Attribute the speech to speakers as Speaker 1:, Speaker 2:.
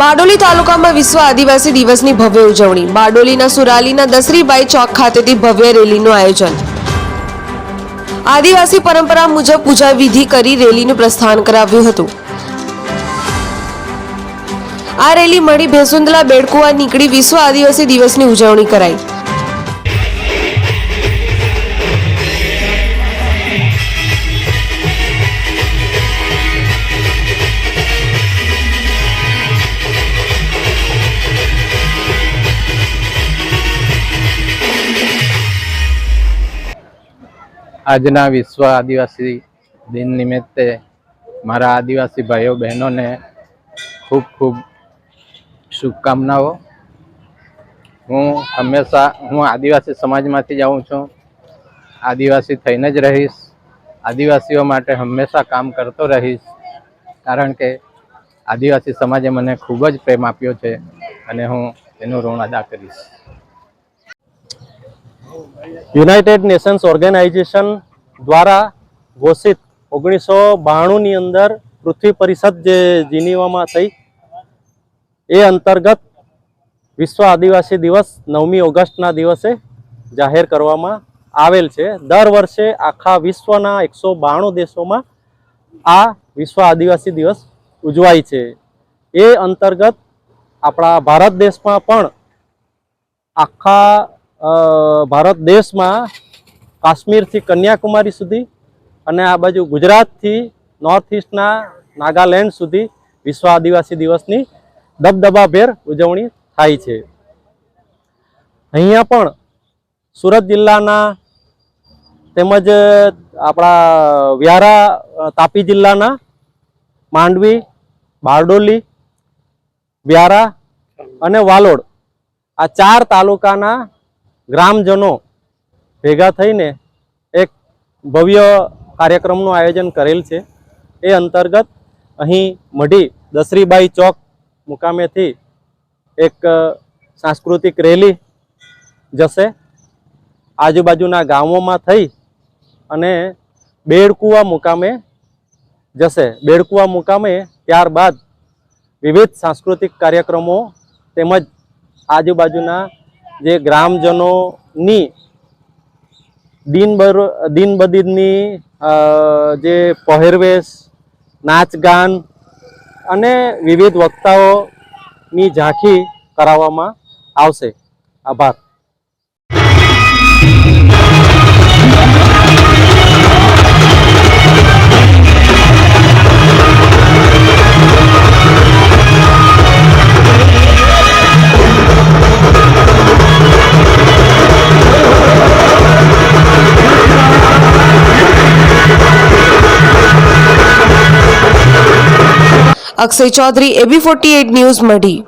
Speaker 1: બારડોલી તાલુકામાં વિશ્વ આદિવાસી દિવસની ભવ્ય ઉજવણી. બારડોલીના સુરાલીના દસરીબાઈ ચોક ખાતેથી ભવ્ય રેલીનું આયોજન. આદિવાસી પરંપરા મુજબ પૂજા વિધિ કરી રેલીનું પ્રસ્થાન કરાવ્યું હતું. આ રેલી મળી ભેસુંદલા બેડકુવા નીકળી વિશ્વ આદિવાસી દિવસની ઉજવણી કરાઈ.
Speaker 2: આજના વિશ્વ આદિવાસી દિન નિમિત્તે મારા આદિવાસી ભાઈઓ, બહેનોને ખૂબ ખૂબ શુભકામનાઓ. હું હંમેશા, હું આદિવાસી સમાજમાંથી જ આવું છું. આદિવાસી થઈને જ રહીશ. આદિવાસીઓ માટે હંમેશા કામ કરતો રહીશ. કારણ કે આદિવાસી સમાજે મને ખૂબ જ પ્રેમ આપ્યો છે અને હું એનું ઋણ અદા કરીશ.
Speaker 3: યુનાઇટેડ નેશન્સ ઓર્ગેનાઇઝેશન દ્વારા ઘોષિત ઓગણીસો બાણુંની અંદર પૃથ્વી પરિષદ જે જીનીવામાં થઈ, એ અંતર્ગત વિશ્વ આદિવાસી દિવસ નવમી ઓગસ્ટના દિવસે જાહેર કરવામાં આવેલ છે. દર વર્ષે આખા વિશ્વના એકસો બાણું દેશોમાં આ વિશ્વ આદિવાસી દિવસ ઉજવાય છે. એ અંતર્ગત આપણા ભારત દેશમાં પણ આખા ભારત દેશમાં કાશ્મીરથી કન્યાકુમારી સુધી અને આ બાજુ ગુજરાતથી નોર્થ ઇસ્ટના નાગાલેન્ડ સુધી વિશ્વ આદિવાસી દિવસની દબદબાભેર ઉજવણી થાય છે. અહીંયા પણ સુરત જિલ્લાના તેમજ આપણા વ્યારા તાપી જિલ્લાના માંડવી, બારડોલી, વ્યારા અને વાલોડ આ ચાર તાલુકાના ગ્રામજનો ભેગા થઈને એક ભવ્ય કાર્યક્રમનું આયોજન કરેલ છે. એ અંતર્ગત અહીં મઢી દસરીબાઈ ચોક મુકામેથી એક સાંસ્કૃતિક રેલી જશે. આજુબાજુના ગામોમાં થઈ અને બેડકુવા મુકામે જશે. બેડકુવા મુકામે ત્યારબાદ વિવિધ સાંસ્કૃતિક કાર્યક્રમો તેમજ આજુબાજુના જે ગ્રામજનોની દિનબર દિનબદીનની જે પહેરવેશ નાચગાન અને વિવિધ વક્તાઓની ઝાંખી કરાવવામાં આવશે. આભાર.
Speaker 1: Akshay Chaudhary AB forty news Madhi.